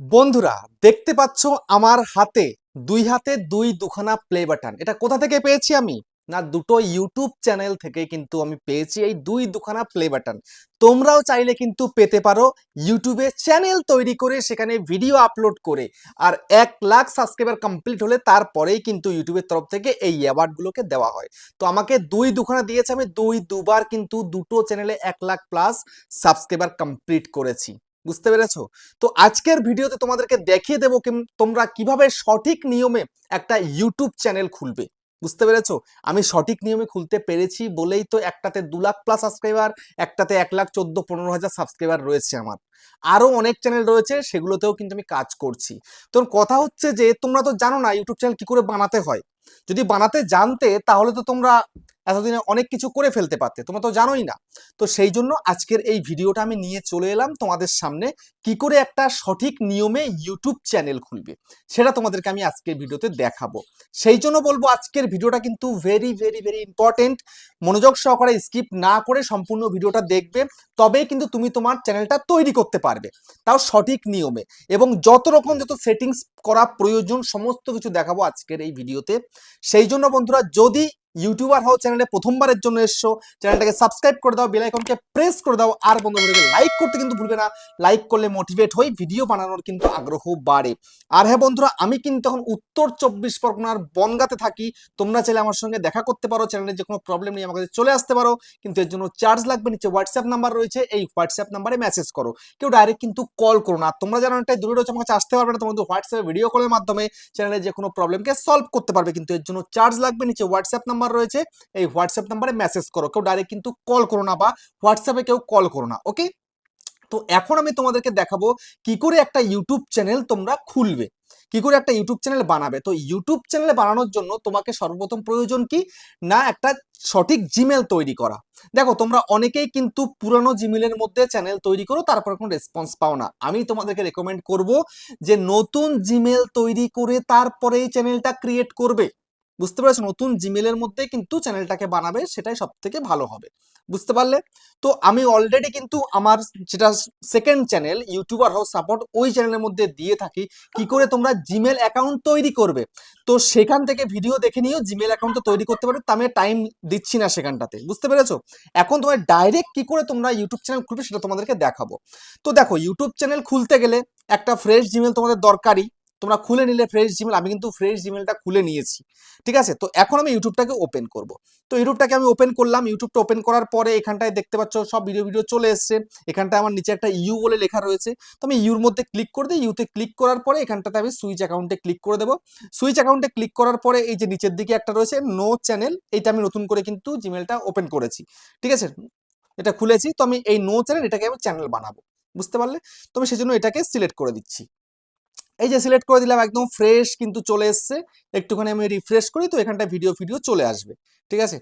বন্ধুরা, দেখতে পাচ্ছ আমার হাতে, দুই হাতে দুই দুখানা প্লে বাটন এটা কোথা থেকে পেয়েছি আমি? না, দুটো ইউটিউব চ্যানেল থেকে কিন্তু আমি পেয়েছি এই দুই দুখানা প্লে বাটন তোমরাও চাইলে কিন্তু পেতে পারো ইউটিউবে চ্যানেল তৈরি করে সেখানে ভিডিও আপলোড করে। আর এক লাখ সাবস্ক্রাইবার কমপ্লিট হলে তারপরেই কিন্তু ইউটিউবের তরফ থেকে এই অ্যাওয়ার্ডগুলোকে দেওয়া হয়। তো আমাকে দুই দুখানা দিয়েছে, আমি দুই দুবার কিন্তু দুটো চ্যানেলে এক লাখ প্লাস সাবস্ক্রাইবার কমপ্লিট করেছি। বুঝতে পেরেছ? তো আজকের ভিডিওতে তোমাদেরকে দেখিয়ে দেবো তোমরা কীভাবে সঠিক নিয়মে একটা ইউটিউব চ্যানেল খুলবে। বুঝতে পেরেছ? আমি সঠিক নিয়মে খুলতে পেরেছি বলেই তো একটাতে দু লাখ প্লাস সাবস্ক্রাইবার একটাতে এক লাখ চোদ্দ, পনেরো হাজার সাবস্ক্রাইবার রয়েছে আমার। আরও অনেক চ্যানেল রয়েছে, সেগুলোতেও কিন্তু আমি কাজ করছি। তো কথা হচ্ছে যে, তোমরা তো জানো না ইউটিউব চ্যানেল কি করে বানাতে হয়। যদি বানাতে জানতে, তাহলে তো তোমরা এতদিনে অনেক কিছু করে ফেলতে পারতে, তোমরা তো জানোই না। তো সেই জন্য আজকের এই ভিডিওটা আমি নিয়ে চলে এলাম তোমাদের সামনে কি করে একটা সঠিক নিয়মে ইউটিউব চ্যানেল খুলবে, সেটা তোমাদেরকে আমি আজকের ভিডিওতে দেখাবো। সেই জন্য বলব আজকের ভিডিওটা কিন্তু ভেরি ভেরি ভেরি ইম্পর্টেন্ট মনোযোগ সহকারে স্কিপ না করে সম্পূর্ণ ভিডিওটা দেখবে, তবেই কিন্তু তুমি তোমার চ্যানেলটা তৈরি করতে পারবে, তাও সঠিক নিয়মে। এবং যত রকম যত সেটিংস করা প্রয়োজন, সমস্ত কিছু দেখাবো আজকের এই ভিডিওতে। সেই জন্য বন্ধুরা, যদি ইউটিউবার হও চ্যানেলে প্রথমবারের জন্য এসছো, চ্যানেলটাকে সাবস্ক্রাইব করে দাও, বেল আইকনকে প্রেস করে দাও, আর বন্ধুদেরকে লাইক করতে কিন্তু ভুলবে না। লাইক করলে মোটিভেট হই ভিডিও বানানোর কিন্তু আগ্রহ বাড়ে। আর হ্যাঁ বন্ধুরা, আমি কিন্তু এখন উত্তর চব্বিশ পরগনার বনগাতে থাকি। তোমরা চাইলে আমার সঙ্গে দেখা করতে পারো, চ্যানেলে যে কোনো প্রবলেম নেই আমার কাছে চলে আসতে পারো। কিন্তু এর জন্য চার্জ লাগবে নিচে হোয়াটসঅ্যাপ নাম্বার রয়েছে, এই হোয়াটসঅ্যাপ নাম্বারে মেসেজ করো। কেউ ডাইরেক্ট কিন্তু কল করো না। তোমরা যারা অনেকটাই দূরে রয়েছে আমার কাছে আসতে পারবে না তোমরা হোয়াটসঅ্যাপে ভিডিও কলের মাধ্যমে চ্যানেলে যে কোনো প্রবলেমকে সলভ করতে পারবে। কিন্তু এর জন্য চার্জ লাগবে নিচে হোয়াটসঅ্যাপ নাম্বার রয়েছে, এই হোয়াটসঅ্যাপ নাম্বারে মেসেজ করো। কেউ ডাইরেক্ট কিন্তু কল করো না বা হোয়াটসঅ্যাপে কেউ কল করো না ওকে তো এখন আমি তোমাদেরকে দেখাবো কি করে একটা ইউটিউব চ্যানেল তোমরা খুলবে, কি করে একটা ইউটিউব চ্যানেল বানাবে। তো ইউটিউব চ্যানেল বানানোর জন্য তোমাকে সর্বপ্রথম প্রয়োজন কি? না একটা সঠিক জিমেল তৈরি করা। দেখো, তোমরা অনেকেই কিন্তু পুরানো জিমেলের মধ্যে চ্যানেল তৈরি করো, তারপর কোনো রেসপন্স পাও না। আমি তোমাদেরকে রেকমেন্ড করব যে নতুন জিমেল তৈরি করে তারপরে এই চ্যানেলটা ক্রিয়েট করবে। বুঝতে পেরেছ? নতুন জিমেলের মধ্যে কিন্তু চ্যানেলটাকে বানাবে, সেটাই সব থেকে ভালো হবে। বুঝতে পারলে? তো আমি অলরেডি কিন্তু আমার যেটা second channel YouTuber house support ওই চ্যানেলের মধ্যে দিয়ে থাকি। কি করে তোমরা জিমেল অ্যাকাউন্ট তৈরি করবে? তো সেখান থেকে ভিডিও দেখে নিও জিমেল অ্যাকাউন্টটা তৈরি করতে পারবে তা আমি টাইম দিচ্ছি না সেখানটাতে। বুঝতে পেরেছ? এখন তোমার ডাইরেক্ট কি করে তোমরা ইউটিউব চ্যানেল খুলবে সেটা তোমাদেরকে দেখাবো। তো দেখো ইউটিউব চ্যানেল খুলতে গেলে একটা ফ্রেশ জিমেল তোমাদের দরকারি তোমরা খুলে নিলে ফ্রেশ জিমেল আমি কিন্তু ফ্রেশ জিমেলটা খুলে নিয়েছি, ঠিক আছে? তো এখন আমি ইউটিউবটাকে ওপেন করব। তো ইউটিউবটাকে আমি ওপেন করলাম ইউটিউবটা ওপেন করার পরে এখানটায় দেখতে পাচ্ছ সব ভিডিও ভিডিও চলে এসছে, এখানটায় আমার নিচে একটা ইউ বলে লেখা রয়েছে, তো আমি ইউর মধ্যে ক্লিক করে দিই ইউতে ক্লিক করার পরে এখানটাতে আমি সুইচ অ্যাকাউন্টে ক্লিক করে দেবো। সুইচ অ্যাকাউন্টে ক্লিক করার পরে এই যে নিচের দিকে একটা রয়েছে নো চ্যানেল এইটা আমি নতুন করে কিন্তু জিমেলটা ওপেন করেছি, ঠিক আছে? এটা খুলেছি, তো আমি এই নো চ্যানেল এটাকে আমি চ্যানেল বানাবো, বুঝতে পারলে? তো আমি সেজন্য এটাকে সিলেক্ট করে দিচ্ছি। এই যে সিলেক্ট করে দিলাম, একদম ফ্রেশ কিন্তু চলে এসছে। একটুখানি আমি রিফ্রেশ করি, তো এখানটা ভিডিও ভিডিও চলে আসবে। ঠিক আছে?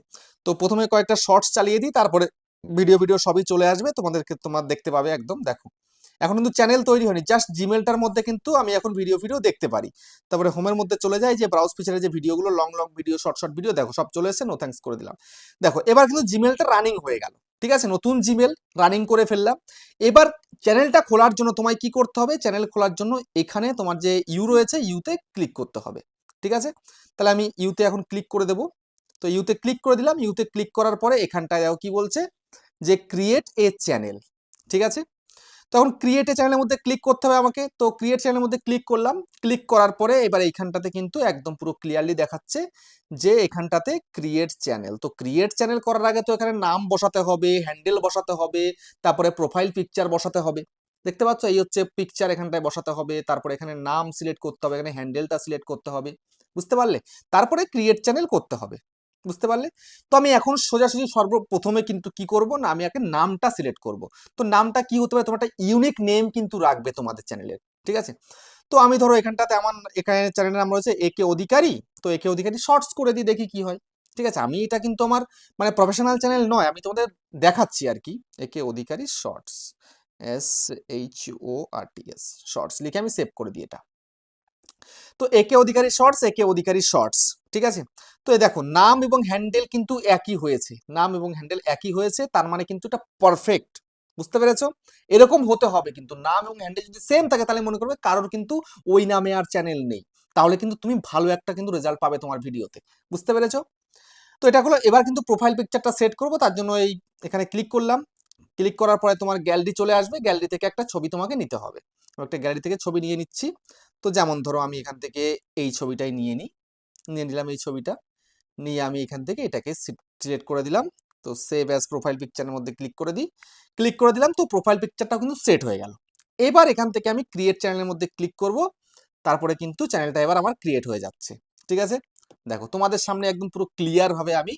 তো প্রথমে কয়েকটা শর্টস চালিয়ে দিই, তারপরে ভিডিও ভিডিও সবই চলে আসবে। তোমাদেরকে তোমার দেখতে পাবে একদম, দেখো। এখন কিন্তু চ্যানেল তৈরি হয়নি জাস্ট জিমেলটার মধ্যে কিন্তু আমি এখন ভিডিও ভিডিও দেখতে পারি। তারপরে হোমের মধ্যে চলে যায় যে ব্রাউজ ফিচারে যে ভিডিওগুলো long long video short short video দেখো, সব চলে এসেছে নো থ্যাঙ্কস করে দিলাম। দেখো, এবার কিন্তু জিমেলটা রানিং হয়ে গেল। ঠিক আছে? নতুন জিমেল রানিং করে ফেললাম। এবার চ্যানেলটা খোলার জন্য তোমায় কি করতে হবে? চ্যানেল খোলার জন্য এখানে তোমার যে ইউ রয়েছে ইউতে ক্লিক করতে হবে। ঠিক আছে? তাহলে আমি ইউতে এখন ক্লিক করে দেব। তো ইউতে ক্লিক করে দিলাম। ইউতে ক্লিক করার পরে এখানটায় কি বলছে? যে ক্রিয়েট এ চ্যানেল ঠিক আছে? তখন ক্রিয়েট চ্যানেলের মধ্যে ক্লিক করতে হবে আমাকে। তো ক্রিয়েট চ্যানেলের মধ্যে ক্লিক করলাম। ক্লিক করার পরে এবার এইখানটাতে কিন্তু একদম পুরো ক্লিয়ারলি দেখাচ্ছে যে এখানটাতে ক্রিয়েট চ্যানেল তো ক্রিয়েট চ্যানেল করার আগে তো এখানে নাম বসাতে হবে হ্যান্ডেল বসাতে হবে, তারপরে প্রোফাইল পিকচার বসাতে হবে। দেখতে পাচ্ছ? এই হচ্ছে পিকচার এখানটায় বসাতে হবে, তারপরে এখানে নাম সিলেক্ট করতে হবে, এখানে হ্যান্ডেলটা সিলেক্ট করতে হবে। বুঝতে পারলে? তারপরে ক্রিয়েট চ্যানেল করতে হবে। বুঝতে পারলে? তো আমি এখন সোজাসুজি সর্বপ্রথমে কিন্তু কি করব না, আমি আগে নামটা সিলেক্ট করব। তো নামটা কি হতে পারে? তোমার একটা ইউনিক নেম কিন্তু রাখবে তোমাদের চ্যানেলের ঠিক আছে? তো আমি ধরো এখানটাতে আমার এখানে চ্যানেলের নাম রয়েছে একে অধিকারী তো একে অধিকারী শর্টস করে দিই, দেখি কি হয়, ঠিক আছে? আমি এটা কিন্তু আমার মানে প্রফেশনাল চ্যানেল নয়, আমি তোমাদের দেখাচ্ছি আর কি একে Adhikari shorts S H O R T S shorts লিখে আমি সেভ করে দিই এটা। তো একে অধিকারী শর্টস একে অধিকারী শর্টস ঠিক আছে? তো এই দেখো নাম এবং হ্যান্ডেল কিন্তু একই হয়েছে। নাম এবং হ্যান্ডেল একই হয়েছে, তার মানে কিন্তু এটা পারফেক্ট বুঝতে পেরেছ? এরকম হতে হবে কিন্তু, নাম এবং হ্যান্ডেল যদি সেম থাকে, তাহলে মনে করবে কারোর কিন্তু ওই নামে আর চ্যানেল নেই। তাহলে কিন্তু তুমি ভালো একটা কিন্তু রেজাল্ট পাবে তোমার ভিডিওতে, বুঝতে পেরেছ? তো এটা হলো, এবার কিন্তু প্রোফাইল পিকচারটা সেট করব, তার জন্য এই এখানে ক্লিক করলাম। ক্লিক করার পরে তোমার গ্যালারি চলে আসবে গ্যালারি থেকে একটা ছবি তোমাকে নিতে হবে। একটা গ্যালারি থেকে ছবি নিয়ে নিচ্ছি। তো যেমন ধরো আমি এখান থেকে এই ছবিটাই নিয়ে নিই। নিয়ে নিলাম এই ছবিটা। নিয়ে আমি এখান থেকে এটাকে সিলেক্ট করে দিলাম। তো সেভ অ্যাজ প্রোফাইল পিকচারের মধ্যে ক্লিক করে দিই। ক্লিক করে দিলাম তো প্রোফাইল পিকচারটাও কিন্তু সেট হয়ে গেল। এবার এখান থেকে আমি ক্রিয়েট চ্যানেলের মধ্যে ক্লিক করব। তারপরে কিন্তু চ্যানেলটা এবার আমার ক্রিয়েট হয়ে যাচ্ছে। ঠিক আছে? দেখো তোমাদের সামনে একদম পুরো ক্লিয়ার ভাবে আমি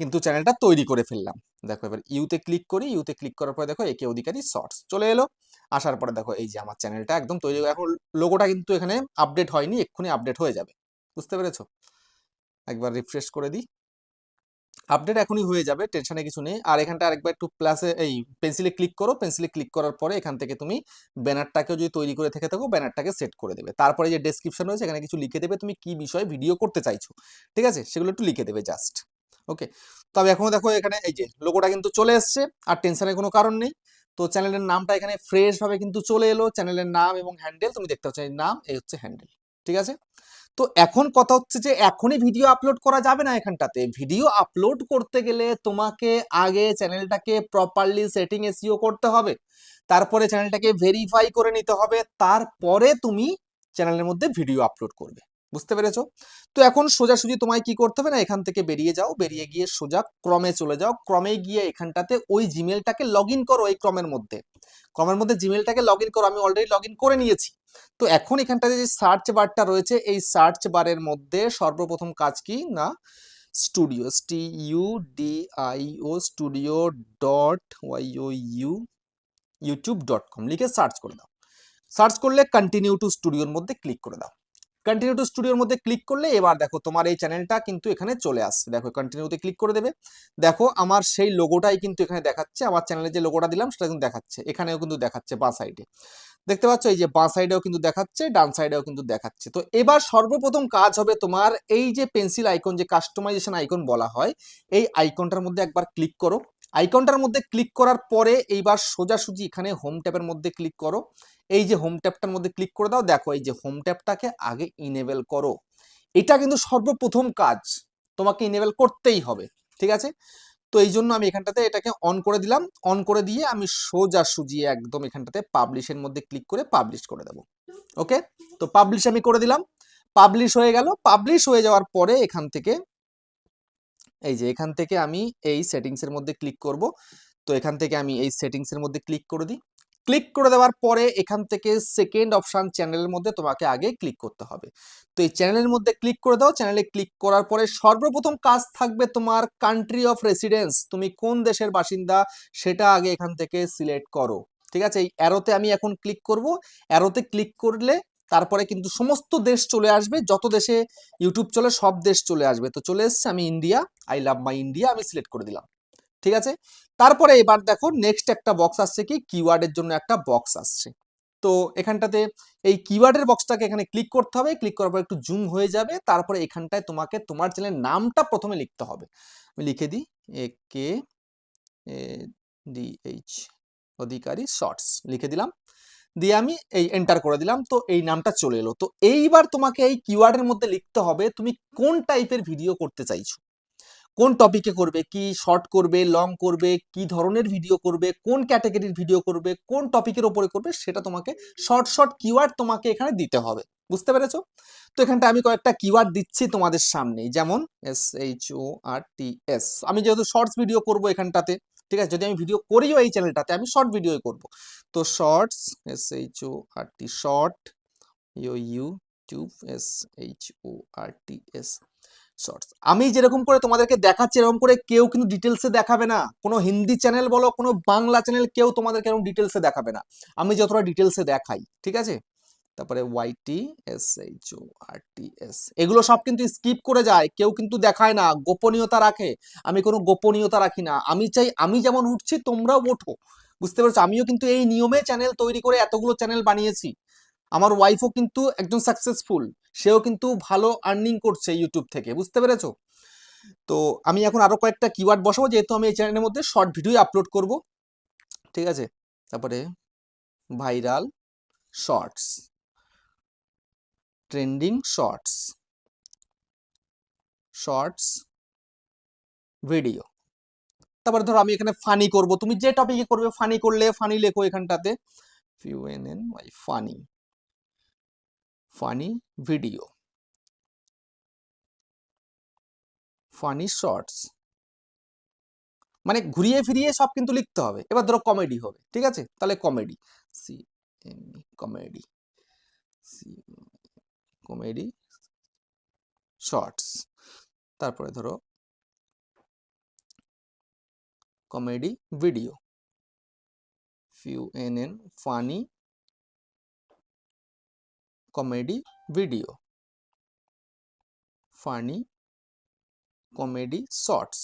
কিন্তু চ্যানেলটা তৈরি করে ফেললাম। দেখো এবার ইউতে ক্লিক করি। ইউতে ক্লিক করার পরে দেখো একে অধিকারী শর্টস চলে এলো। আসার পরে দেখো, এই যে আমার চ্যানেলটা একদম তৈরি এখন লোগোটা কিন্তু এখানে আপডেট হয়নি, এক্ষুনি আপডেট হয়ে যাবে। বুঝতে পেরেছ? একবার রিফ্রেশ করে দিই। আপডেট এখনই হয়ে যাবে টেনশনে কিছু নেই। আর এখানটা আরেকবার একটু প্লাসে এই পেন্সিলে ক্লিক করো পেন্সিলে ক্লিক করার পরে এখান থেকে তুমি ব্যানারটাকেও যদি তৈরি করে থেকে থাকো ব্যানারটাকে সেট করে দেবে। তারপরে যে ডেসক্রিপশন রয়েছে, এখানে কিছু লিখে দেবে, তুমি কি বিষয়ে ভিডিও করতে চাইছো। ঠিক আছে? সেগুলো একটু লিখে দেবে জাস্ট ওকে তবে এখনও দেখো, এখানে এই যে লোগোটা কিন্তু চলে এসছে, আর টেনশনের কোনো কারণ নেই। তো চ্যানেলের নামটা এখানে ফ্রেশ ভাবে কিন্তু চলে এলো। চ্যানেলের নাম এবং হ্যান্ডেল তুমি দেখতে পাচ্ছ এই নাম, এই হচ্ছে হ্যান্ডেল ঠিক আছে? তো এখন কথা হচ্ছে যে এখনই ভিডিও আপলোড করা যাবে না এখানটাতে। ভিডিও আপলোড করতে গেলে তোমাকে আগে চ্যানেলটাকে প্রপারলি সেটিং এসিও করতে হবে, তারপরে চ্যানেলটাকে ভেরিফাই করে নিতে হবে, তারপরে তুমি চ্যানেলের মধ্যে ভিডিও আপলোড করবে। বুঝতে পেরেছ? তো এখন সোজাসুজি তোমায় কি করতে হবে না, এখান থেকে বেরিয়ে যাও, বেরিয়ে গিয়ে সোজা ক্রমে চলে যাও, ক্রমে গিয়ে এখানটাতে ওই জিমেলটাকে লগ ইন করো এই ক্রমের মধ্যে। ক্রমের মধ্যে জিমেলটাকে লগ ইন করো, আমি অলরেডি লগ ইন করে নিয়েছি। তো এখন এখানটাতে যে সার্চ বারটা রয়েছে, এই সার্চ বারের মধ্যে সর্বপ্রথম কাজ কি? না studio T U D I O studio dot Y O U YouTube dot com লিখে সার্চ করে দাও। সার্চ করলে কন্টিনিউ টু স্টুডিওর মধ্যে ক্লিক করে দাও। কন্টিনিউ টু স্টুডিওর মধ্যে ক্লিক করলে এবার দেখো তোমার এই চ্যানেলটা কিন্তু এখানে চলে আসছে। দেখো কন্টিনিউতে ক্লিক করে দেবে। দেখো, আমার সেই লোগোটাই কিন্তু এখানে দেখাচ্ছে। আমার চ্যানেলে যে লোগোটা দিলাম, সেটা কিন্তু দেখাচ্ছে। এখানেও কিন্তু দেখাচ্ছে বাঁ সাইডে দেখতে পাচ্ছ? এই যে বাঁ সাইডেও কিন্তু দেখাচ্ছে, ডান সাইডেও কিন্তু দেখাচ্ছে। তো এবার সর্বপ্রথম কাজ হবে তোমার এই যে পেন্সিল আইকন যে কাস্টমাইজেশন আইকন বলা হয়, এই আইকনটার মধ্যে একবার ক্লিক করো। আইকনটার মধ্যে ক্লিক করার পরে এইবার সোজাসুজি এখানে হোম ট্যাবের মধ্যে ক্লিক করো। এই যে হোম ট্যাবটার মধ্যে ক্লিক করে দাও, দেখো এই যে হোম ট্যাবটাকে আগে ইনেবল করো। এটা কিন্তু সর্বপ্রথম কাজ, তোমাকে ইনেবল করতেই হবে, ঠিক আছে? তো এই জন্য আমি এখানটাতে এটাকে অন করে দিলাম। অন করে দিয়ে আমি সোজা সুজিয়ে একদম এখানটাতে পাবলিশের মধ্যে ক্লিক করে পাবলিশ করে দেবো। ওকে তো পাবলিশ আমি করে দিলাম। পাবলিশ হয়ে গেল। পাবলিশ হয়ে যাওয়ার পরে এখান থেকে এই যে এখান থেকে আমি এই সেটিংসের মধ্যে ক্লিক করব। তো এখান থেকে আমি এই সেটিংসের মধ্যে ক্লিক করে দিই। ক্লিক করে দেওয়ার পরে এখান থেকে সেকেন্ড অপশান চ্যানেলের মধ্যে তোমাকে আগে ক্লিক করতে হবে। তো এই চ্যানেলের মধ্যে ক্লিক করে দাও। চ্যানেলে ক্লিক করার পরে সর্বপ্রথম কাজ থাকবে তোমার কান্ট্রি অফ রেসিডেন্স তুমি কোন দেশের বাসিন্দা সেটা আগে এখান থেকে সিলেক্ট করো। ঠিক আছে? এই অ্যারোতে আমি এখন ক্লিক করব। অ্যারোতে ক্লিক করলে তারপরে কিন্তু সমস্ত দেশ চলে আসবে, যত দেশে ইউটিউব চলে সব দেশ চলে আসবে। তো চলে এসছে আমি India I love my India আমি সিলেক্ট করে দিলাম। ঠিক আছে? তারপরে এবার দেখো নেক্সট একটা বক্স আসছে কি? কিওয়ার্ডের জন্য একটা বক্স আসছে। তো এখানটাতে এই কিওয়ার্ডের বক্সটাকে এখানে ক্লিক করতে হবে। ক্লিক করার পর একটু জুম হয়ে যাবে। তারপরে এখানটায় তোমাকে তোমার চ্যানেলের নামটা প্রথমে লিখতে হবে। আমি লিখে দিই। A K D H Adhikari shorts লিখে দিলাম। দিয়ে আমি এই এন্টার করে দিলাম। তো এই নামটা চলে এলো। তো এইবার তোমাকে এই কিওয়ার্ডের মধ্যে লিখতে হবে, তুমি কোন টাইপের ভিডিও করতে চাইছো? কোন টপিকে করবে, কি শর্ট করবে লং করবে, কি ধরনের ভিডিও করবে, কোন ক্যাটাগরির ভিডিও করবে, কোন টপিকের ওপরে করবে, সেটা তোমাকে শর্ট শর্ট কিওয়ার্ড তোমাকে এখানে দিতে হবে। বুঝতে পেরেছ? তো এখানটা আমি কয়েকটা কিওয়ার্ড দিচ্ছি তোমাদের সামনে যেমন S H O R T S আমি যেহেতু শর্টস ভিডিও করব এখানটাতে ঠিক আছে? যদি আমি ভিডিও করিও এই চ্যানেলটাতে আমি শর্ট ভিডিওই করব। তো shorts S H O R T short U YouTube S H O R T S shorts আমি যেরকম করে তোমাদেরকে দেখাচ্ছি, এরকম করে কেউ কিন্তু ডিটেলসে দেখাবে না। কোনো হিন্দি চ্যানেল বলো, কোনো বাংলা চ্যানেল কেউ তোমাদেরকে এরকম ডিটেলসে দেখাবে না। আমি যতটা ডিটেলসে দেখাই, ঠিক আছে? তারপরে YT S H O R T S এগুলো সব কিন্তু স্কিপ করে যায়, কেউ কিন্তু দেখায় না, গোপনীয়তা রাখে। আমি কোনো গোপনীয়তা রাখি না। আমি চাই, আমি যেমন উঠছি, তোমরাও ওঠো। বুঝতে পেরেছ? আমিও কিন্তু এই নিয়মে চ্যানেল তৈরি করে এতগুলো চ্যানেল বানিয়েছি। আমার ওয়াইফও কিন্তু একজন সাকসেসফুল সেও কিন্তু ভালো আর্নিং করছে ইউটিউব থেকে। বুঝতে পেরেছ? তো আমি এখন আরও কয়েকটা কিওয়ার্ড বসাবো, যেহেতু আমি এই চ্যানেলের মধ্যে শর্ট ভিডিও আপলোড করব। ঠিক আছে? তারপরে viral shorts trending shorts shorts video তারপরে ধরো আমি এখানে ফানি করব। তুমি যে টপিকে করবে ফানি করলে ফানি লেখো এখানটাতে। N Y funny funny video funny shorts মানে ঘুরিয়ে ফিরিয়ে সব কিন্তু লিখতে হবে। এবার ধরো কমেডি হবে। ঠিক আছে? তাহলে comedy C M comedy C comedy, shorts. তারপরে ধরো comedy video. Few N N funny comedy video. Funny comedy shorts.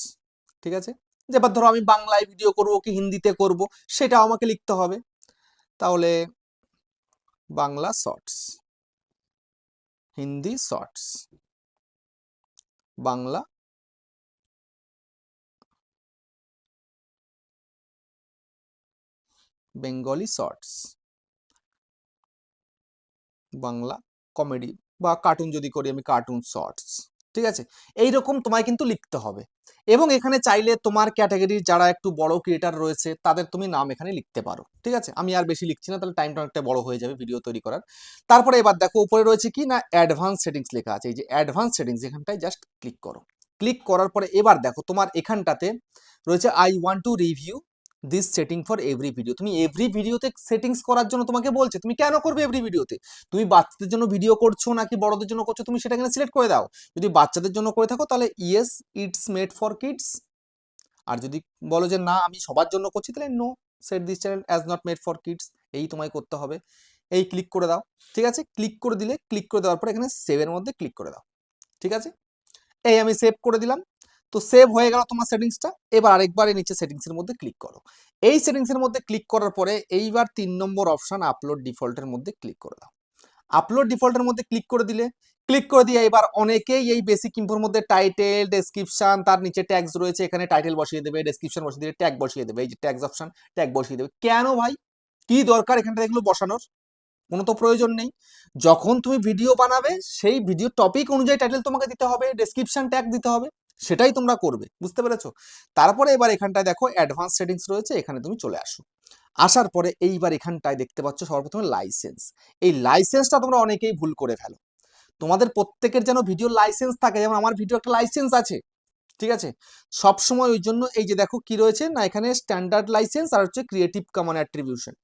ঠিক আছে? এবার ধরো আমি বাংলায় ভিডিও করব কি হিন্দিতে করব সেটা আমাকে লিখতে হবে। তাহলে Bangla shorts. Hindi shorts. Bangla. Bengali shorts. Bangla comedy বা কার্টুন যদি করি আমি কার্টুন শর্টস। ঠিক আছে? এই রকম তোমায় কিন্তু লিখতে হবে। এবং এখানে চাইলে তোমার ক্যাটাগরির যারা একটু বড় ক্রিয়েটার রয়েছে, তাদের তুমি নাম এখানে লিখতে পারো। ঠিক আছে? আমি আর বেশি লিখছি না, তাহলে টাইমটা অনেকটা বড় হয়ে যাবে ভিডিও তৈরি করার। তারপরে এবার দেখো, উপরে রয়েছে কি না অ্যাডভান্স সেটিংস লেখা আছে। এই যে অ্যাডভান্স সেটিংস এখানটায় জাস্ট ক্লিক করো। ক্লিক করার পরে এবার দেখো, তোমার এখানটাতে রয়েছে I want to review this setting for every video তুমি এভরি ভিডিওতে সেটিংস করার জন্য তোমাকে বলছে, তুমি কেন করবে এভরি ভিডিওতে তুমি বাচ্চাদের জন্য ভিডিও করছ নাকি বড়দের জন্য করছ, তুমি সেটা এখানে সিলেক্ট করে দাও। যদি বাচ্চাদের জন্য করে থাকো, তাহলে yes it's made for kids আর যদি বলো যে না, আমি সবার জন্য করছি, তাহলে no set this channel as not made for kids এই তোমায় করতে হবে। এই ক্লিক করে দাও, ঠিক আছে? ক্লিক করে দিলে ক্লিক করে দেওয়ার পর এখানে সেভের মধ্যে ক্লিক করে দাও, ঠিক আছে? এই আমি সেভ করে দিলাম তো সেভ হয়ে গেল তোমার সেটিংসটা এবার আরেকবার এই নিচে সেটিংসের মধ্যে ক্লিক করো। এই সেটিংসের মধ্যে ক্লিক করার পরে এইবার তিন নম্বর অপশান আপলোড ডিফল্টের মধ্যে ক্লিক করে দাও। আপলোড ডিফল্টের মধ্যে ক্লিক করে দিলে ক্লিক করে দিয়ে এবার অনেকেই এই বেসিক ইনফোর মধ্যে টাইটেল ডেসক্রিপশন তার নিচে ট্যাগস রয়েছে, এখানে টাইটেল বসিয়ে দেবে ডেসক্রিপশন বসিয়ে দেবে ট্যাগ বসিয়ে দেবে, এই যে ট্যাগস অপশান ট্যাগ বসিয়ে দেবে। কেন ভাই? কি দরকার এখানটা এগুলো বসানোর? কোনো তো প্রয়োজন নেই। যখন তুমি ভিডিও বানাবে, সেই ভিডিও টপিক অনুযায়ী টাইটেল তোমাকে দিতে হবে ডেসক্রিপশন ট্যাগ দিতে হবে। সেটাই তোমরা করবে, বুঝতে পেরেছ? তারপরে এবার এখানটায় দেখো অ্যাডভান্স সেটিংস রয়েছে, এখানে তুমি চলে আসো। আসার পরে এইবার এখানটায় দেখতে পাচ্ছ সর্বপ্রথমে লাইসেন্স এই লাইসেন্সটা তোমরা অনেকেই ভুল করে ফেলো। তোমাদের প্রত্যেকের যেন ভিডিও লাইসেন্স থাকে, যেমন আমার ভিডিও একটা লাইসেন্স আছে, ঠিক আছে? সব সময় ওই জন্য এই যে দেখো কি রয়েছে না, এখানে স্ট্যান্ডার্ড লাইসেন্স আর হচ্ছে ক্রিয়েটিভ কমন অ্যাট্রিবিউশন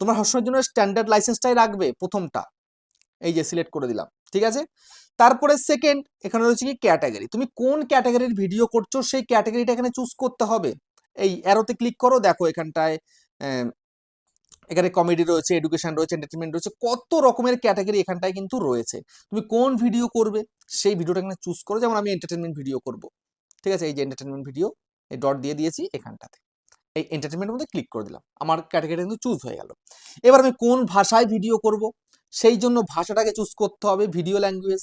তোমরা সবসময়ের জন্য স্ট্যান্ডার্ড লাইসেন্সটাই রাখবে প্রথমটা। এই যে সিলেক্ট করে দিলাম, ঠিক আছে? তারপরে সেকেন্ড এখানে রয়েছে কি ক্যাটাগরি তুমি কোন ক্যাটাগরির ভিডিও করছ, সেই ক্যাটাগরিটা এখানে চুজ করতে হবে। এই অ্যারোতে ক্লিক করো, দেখো এখানটায় এখানে কমেডি রয়েছে এডুকেশন রয়েছে এন্টারটেনমেন্ট রয়েছে, কত রকমের ক্যাটাগরি এখানটায় কিন্তু রয়েছে। তুমি কোন ভিডিও করবে, সেই ভিডিওটা এখানে চুজ করো, যেমন আমি এন্টারটেনমেন্ট ভিডিও করব। ঠিক আছে? এই যে এন্টারটেনমেন্ট ভিডিও এই ডট দিয়ে দিয়েছি এখানটাতে। এই এন্টারটেনমেন্টের মধ্যে ক্লিক করে দিলাম। আমার ক্যাটাগরি কিন্তু চুজ হয়ে গেল। এবার আমি কোন ভাষায় ভিডিও করব? সেই জন্য ভাষাটাকে চুজ করতে হবে ভিডিও ল্যাঙ্গুয়েজ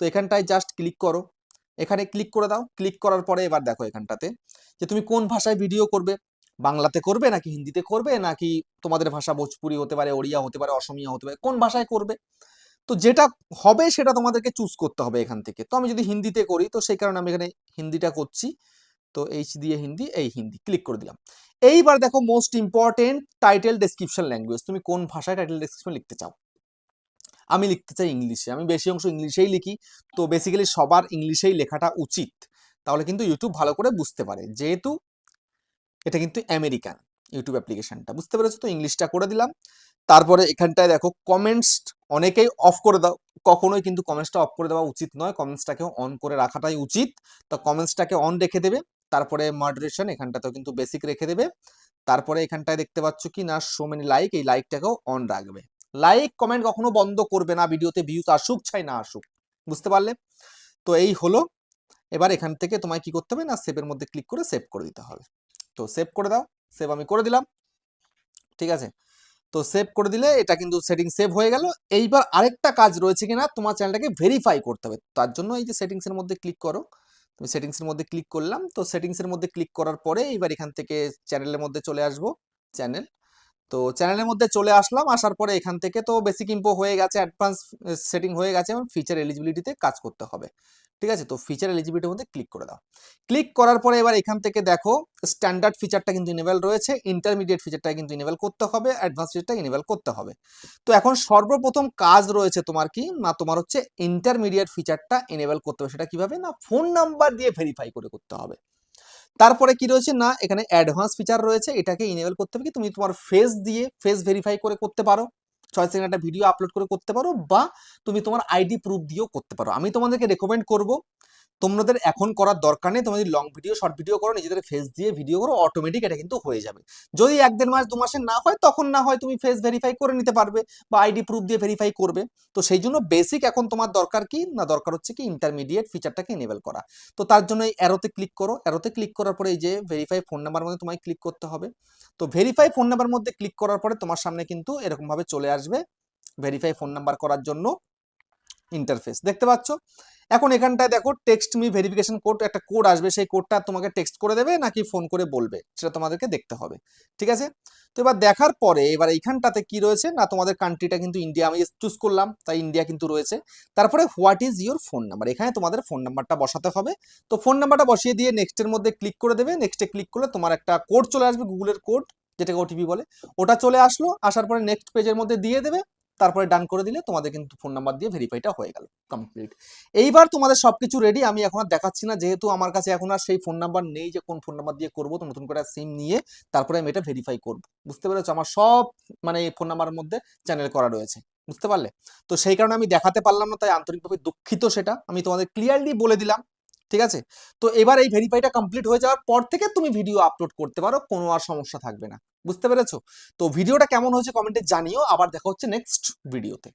তো এখানটায় জাস্ট ক্লিক করো। এখানে ক্লিক করে দাও। ক্লিক করার পরে এবার দেখো এখানটাতে যে তুমি কোন ভাষায় ভিডিও করবে? বাংলাতে করবে নাকি হিন্দিতে করবে? নাকি তোমাদের ভাষা ভোজপুরি হতে পারে, ওড়িয়া হতে পারে, অসমিয়া হতে পারে, কোন ভাষায় করবে? তো যেটা হবে সেটা তোমাদেরকে চুজ করতে হবে এখান থেকে। তো আমি যদি হিন্দিতে করি, তো সেই কারণে আমি এখানে হিন্দিটা করছি। তো এইচ দিয়ে হিন্দি, এই হিন্দি ক্লিক করে দিলাম। এইবার দেখো most important title description language তুমি কোন ভাষায় টাইটেল ডেসক্রিপশন লিখতে চাও? আমি লিখতে চাই ইংলিশে। আমি বেশি অংশ ইংলিশেই লিখি। তো বেসিক্যালি সবার ইংলিশেই লেখাটা উচিত। তাহলে কিন্তু ইউটিউব ভালো করে বুঝতে পারে। যেহেতু এটা কিন্তু আমেরিকান ইউটিউব অ্যাপ্লিকেশনটা বুঝতে পেরেছ তো? ইংলিশটা করে দিলাম। তারপরে এখানটায় দেখো কমেন্টস অনেকেই অফ করে দাও। কখনোই কিন্তু কমেন্টসটা অফ করে দেওয়া উচিত নয়। কমেন্টসটাকেও অন করে রাখাটাই উচিত। তো কমেন্টসটাকে অন রেখে দেবে। তারপরে মডারেশন এখানটাতেও কিন্তু বেসিক রেখে দেবে। তারপরে এখানটায় দেখতে পাচ্ছ কি না? সো মেনি লাইক এই লাইকটাকেও অন রাখবে। লাইক কমেন্ট কখনো বন্ধ করবে না, ভিডিওতে ভিউজ আসুক চাই না আসুক। বুঝতে পারলে? তো এই হলো। এবার এখান থেকে তোমায় কি করতে হবে না সেভের মধ্যে ক্লিক করে সেভ করে দিতে হবে। তো সেভ করে দাও সেভ আমি করে দিলাম। ঠিক আছে? তো সেভ করে দিলে এটা কিন্তু সেটিং সেভ হয়ে গেল। এইবার আরেকটা কাজ রয়েছে কিনা, তোমার চ্যানেলটাকে ভেরিফাই করতে হবে। তার জন্য এই যে সেটিংসের মধ্যে ক্লিক করো। তুমি সেটিংসের মধ্যে ক্লিক করলাম। তো সেটিংসের মধ্যে ক্লিক করার পরে এইবার এখান থেকে চ্যানেলের মধ্যে চলে আসব। চ্যানেল তো চ্যানেলের মধ্যে চলে আসলাম, আসার পরে এখান থেকে তো বেসিক ইম্পো হয়ে গেছে অ্যাডভান্স সেটিং হয়ে গেছে এবং ফিচার এলিজিবিলিটিতে কাজ করতে হবে। ঠিক আছে? তো ফিচার এলিজিবিলিটির মধ্যে ক্লিক করে দাও। ক্লিক করার পরে এবার এখান থেকে দেখো স্ট্যান্ডার্ড ফিচারটা কিন্তু ইনেবল রয়েছে ইন্টারমিডিয়েট ফিচারটা কিন্তু ইনেবল করতে হবে অ্যাডভান্স ফিচারটা ইনেবল করতে হবে। তো এখন সর্বপ্রথম কাজ রয়েছে তোমার কি? না, তোমার হচ্ছে ইন্টারমিডিয়েট ফিচারটা এনেবল করতে হবে। সেটা কীভাবে? না ফোন নাম্বার দিয়ে ভেরিফাই করে করতে হবে। তারপরে কি রয়েছে? না, এখানে অ্যাডভান্স ফিচার রয়েছে। এটাকে ইনেবল করতে হবে কি? তুমি তোমার ফেস দিয়ে ফেস ভেরিফাই করে করতে পারো। ছয় সেকেন্ড একটা ভিডিও আপলোড করে করতে পারো বা তুমি তোমার আইডি প্রুফ দিয়েও করতে পারো। আমি তোমাদেরকে রেকমেন্ড করব তোমাদের এখন করার দরকার নেই তোমাদের লং ভিডিও শর্ট ভিডিও করো, নিজেদের ফেস দিয়ে ভিডিও করো অটোমেটিক এটা কিন্তু হয়ে যাবে। যদি এক দেড় মাস, দু মাসে না হয়, তখন না হয় তুমি ফেস ভেরিফাই করে নিতে পারবে বা আইডি প্রুফ দিয়ে ভেরিফাই করবে। তো সেই জন্য বেসিক এখন তোমার দরকার কি? না, দরকার হচ্ছে কি ইন্টারমিডিয়েট ফিচারটাকে এনেবেল করা। তো তার জন্য এই অ্যারোতে ক্লিক করো। অ্যারোতে ক্লিক করার পরে এই যে ভেরিফাই ফোন নাম্বার মধ্যে তোমায় ক্লিক করতে হবে। তো ভেরিফাই ফোন নাম্বার মধ্যে ক্লিক করার পরে তোমার সামনে কিন্তু এরকমভাবে চলে আসবে। ভেরিফাই ফোন নাম্বার করার জন্য ইন্টারফেস দেখতে পাচ্ছ? এখন এখানটায় দেখো টেক্সট মি ভেরিফিকেশন কোড একটা কোড আসবে। সেই কোডটা তোমাকে টেক্সট করে দেবে নাকি ফোন করে বলবে, সেটা তোমাদেরকে দেখতে হবে। ঠিক আছে? তো এবার দেখার পরে এবার এইখানটাতে কি রয়েছে? না, তোমাদের কান্ট্রিটা কিন্তু ইন্ডিয়া আমি চুজ করলাম, তাই ইন্ডিয়া কিন্তু রয়েছে। তারপরে what is your phone number এখানে তোমাদের ফোন নাম্বারটা বসাতে হবে। তো ফোন নাম্বারটা বসিয়ে দিয়ে নেক্সটের মধ্যে ক্লিক করে দেবে। নেক্সটে ক্লিক করলে তোমার একটা কোড চলে আসবে গুগলের কোড যেটাকে ওটিপি বলে। ওটা চলে আসলো, আসার পরে নেক্সট পেজের মধ্যে দিয়ে দেবে। তারপরে ডান করে দিলে তোমাদের কিন্তু ফোন নাম্বার দিয়ে ভেরিফাইটা হয়ে গেল কমপ্লিট এইবার তোমাদের সব কিছু রেডি আমি এখন আর দেখাচ্ছি না, যেহেতু আমার কাছে এখন আর সেই ফোন নাম্বার নেই যে কোন ফোন নাম্বার দিয়ে করব, তো নতুন করে সিম নিয়ে তারপরে আমি এটা ভেরিফাই করব। বুঝতে পেরেছ? আমার সব মানে ফোন নাম্বারের মধ্যে চ্যানেল করা রয়েছে। বুঝতে পারলে? তো সেই কারণে আমি দেখাতে পারলাম না, তাই আন্তরিকভাবে দুঃখিত সেটা। আমি তোমাদের ক্লিয়ারলি বলে দিলাম, ঠিক আছে? তো এবার এই ভেরিফাইটা কমপ্লিট হয়ে যাওয়ার পর থেকে তুমি ভিডিও আপলোড করতে পারো, কোনো আর সমস্যা থাকবে না। বুঝতে পেরেছ? তো ভিডিওটা কেমন হয়েছে কমেন্টে জানিও আবার দেখা হচ্ছে নেক্সট ভিডিওতে